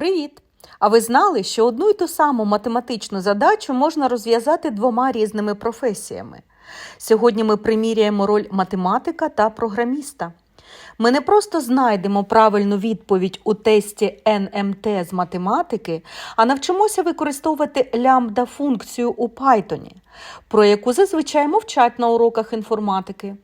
Привіт! А ви знали, що одну й ту саму математичну задачу можна розв'язати двома різними професіями? Сьогодні ми приміряємо роль математика та програміста. Ми не просто знайдемо правильну відповідь у тесті НМТ з математики, а навчимося використовувати лямбда-функцію у Python, про яку зазвичай мовчать на уроках інформатики.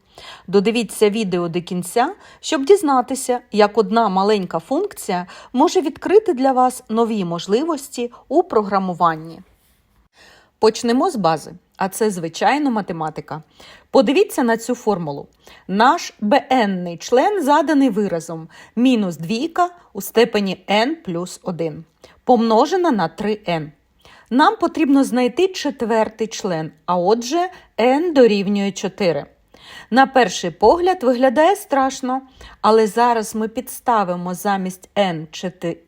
Додивіться відео до кінця, щоб дізнатися, як одна маленька функція може відкрити для вас нові можливості у програмуванні. Почнемо з бази, а це звичайно математика. Подивіться на цю формулу. Наш bn член заданий виразом мінус двійка у степені n плюс 1, помножена на 3n. Нам потрібно знайти четвертий член, а отже, n дорівнює 4. На перший погляд виглядає страшно, але зараз ми підставимо замість n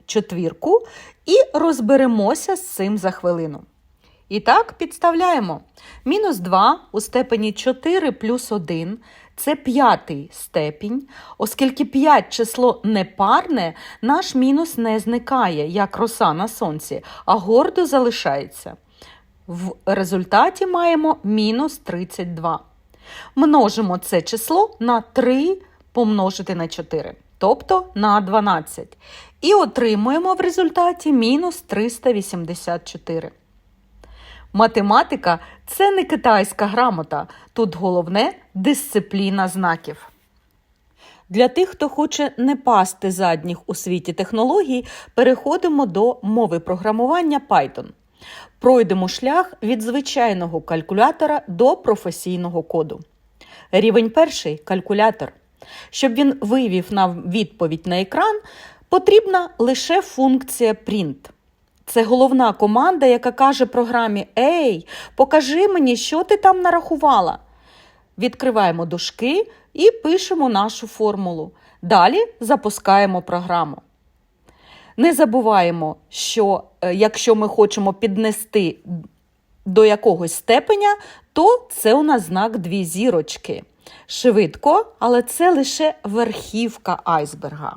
четвірку і розберемося з цим за хвилину. І так, підставляємо. Мінус 2 у степені 4 плюс 1 – це п'ятий степінь. Оскільки 5 число непарне, наш мінус не зникає, як роса на сонці, а гордо залишається. В результаті маємо мінус 32. Множимо це число на 3 помножити на 4, тобто на 12. І отримуємо в результаті мінус 384. Математика це не китайська грамота. Тут головне дисципліна знаків. Для тих, хто хоче не пасти задніх у світі технологій, переходимо до мови програмування Python. Пройдемо шлях від звичайного калькулятора до професійного коду. Рівень перший калькулятор. Щоб він вивів нам відповідь на екран, потрібна лише функція print. Це головна команда, яка каже програмі: Ей, покажи мені, що ти там нарахувала. Відкриваємо дужки і пишемо нашу формулу. Далі запускаємо програму. Не забуваємо, що якщо ми хочемо піднести до якогось степеня, то це у нас знак дві зірочки. Швидко, але це лише верхівка айсберга.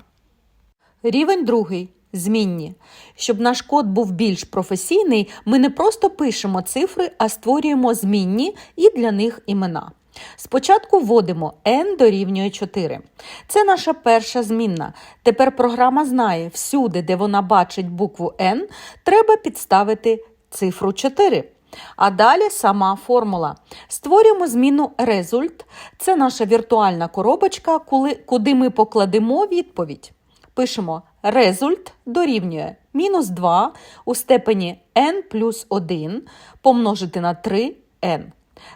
Рівень другий змінні. Щоб наш код був більш професійний, ми не просто пишемо цифри, а створюємо змінні і для них імена. Спочатку вводимо n дорівнює 4. Це наша перша змінна. Тепер програма знає, всюди, де вона бачить букву n, треба підставити цифру 4. А далі сама формула. Створюємо зміну result. Це наша віртуальна коробочка, куди ми покладемо відповідь. Пишемо result дорівнює мінус 2 у степені n плюс 1 помножити на 3n.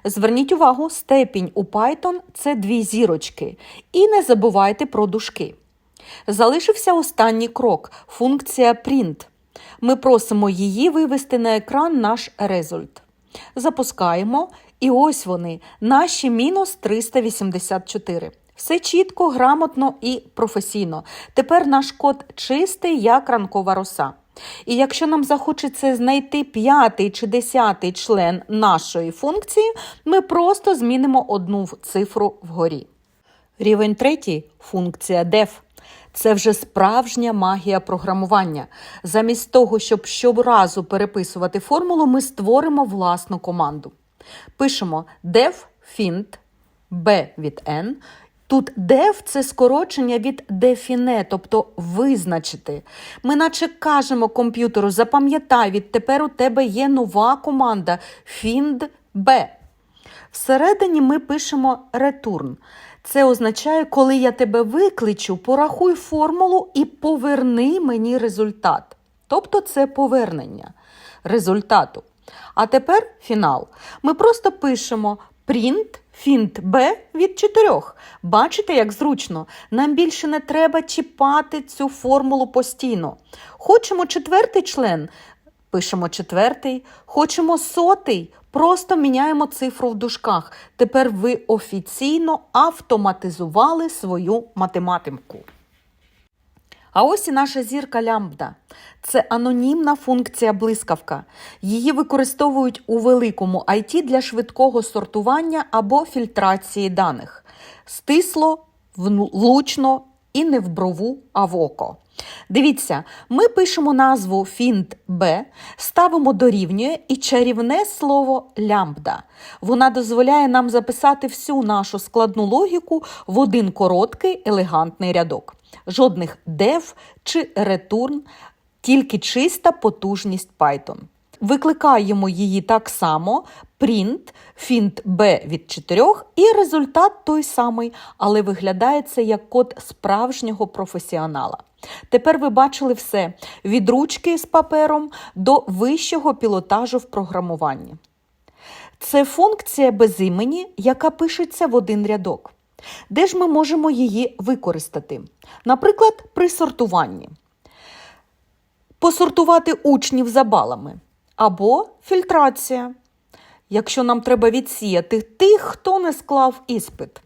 Зверніть увагу, степінь у Python – це дві зірочки. І не забувайте про дужки. Залишився останній крок – функція print. Ми просимо її вивести на екран наш результ. Запускаємо, і ось вони, наші мінус 384. Все чітко, грамотно і професійно. Тепер наш код чистий, як ранкова роса. І якщо нам захочеться знайти п'ятий чи десятий член нашої функції, ми просто змінимо одну цифру вгорі. Рівень третій функція def. Це вже справжня магія програмування. Замість того, щоб щоразу переписувати формулу, ми створимо власну команду. Пишемо def find b від n. Тут def – це скорочення від define, тобто визначити. Ми наче кажемо комп'ютеру, запам'ятай, відтепер у тебе є нова команда find b. Всередині ми пишемо return. Це означає, коли я тебе викличу, порахуй формулу і поверни мені результат. Тобто це повернення результату. А тепер фінал. Ми просто пишемо print фінт b від 4. Бачите, як зручно? Нам більше не треба чіпати цю формулу постійно. Хочемо четвертий член, пишемо четвертий. Хочемо сотий, просто міняємо цифру в дужках. Тепер ви офіційно автоматизували свою математику. А ось і наша зірка лямбда. Це анонімна функція блискавка. Її використовують у великому IT для швидкого сортування або фільтрації даних. Стисло, влучно і не в брову, а в око. Дивіться, ми пишемо назву фінт Б, ставимо дорівнює і чарівне слово лямбда. Вона дозволяє нам записати всю нашу складну логіку в один короткий елегантний рядок. Жодних def чи return, тільки чиста потужність Python. Викликаємо її так само: print, фінт b від 4, і результат той самий, але виглядає це як код справжнього професіонала. Тепер ви бачили все: від ручки з папером до вищого пілотажу в програмуванні. Це функція без імені, яка пишеться в один рядок. Де ж ми можемо її використати? Наприклад, при сортуванні. Посортувати учнів за балами. Або фільтрація, якщо нам треба відсіяти тих, хто не склав іспит.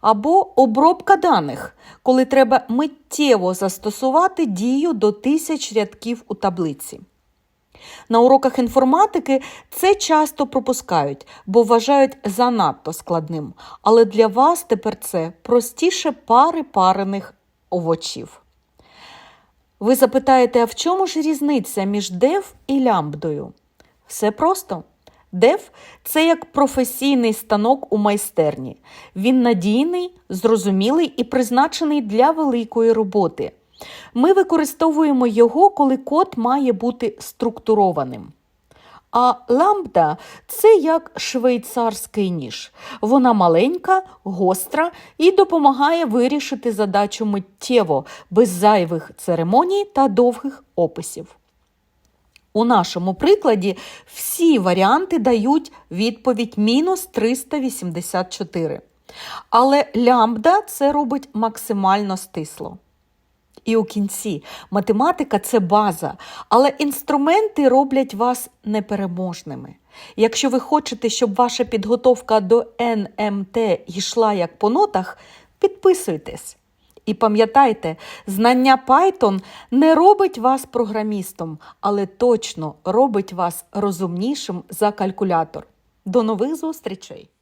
Або обробка даних, коли треба миттєво застосувати дію до тисяч рядків у таблиці. На уроках інформатики це часто пропускають, бо вважають занадто складним. Але для вас тепер це простіше пари парених овочів. Ви запитаєте, а в чому ж різниця між дев і лямбдою? Все просто. Дев це як професійний станок у майстерні. Він надійний, зрозумілий і призначений для великої роботи. Ми використовуємо його, коли код має бути структурованим. А ламбда це як швейцарський ніж. Вона маленька, гостра і допомагає вирішити задачу миттєво, без зайвих церемоній та довгих описів. У нашому прикладі всі варіанти дають відповідь мінус 384. Але лямбда це робить максимально стисло. І у кінці математика це база, але інструменти роблять вас непереможними. Якщо ви хочете, щоб ваша підготовка до НМТ йшла як по нотах, підписуйтесь. І пам'ятайте, знання Python не робить вас програмістом, але точно робить вас розумнішим за калькулятор. До нових зустрічей!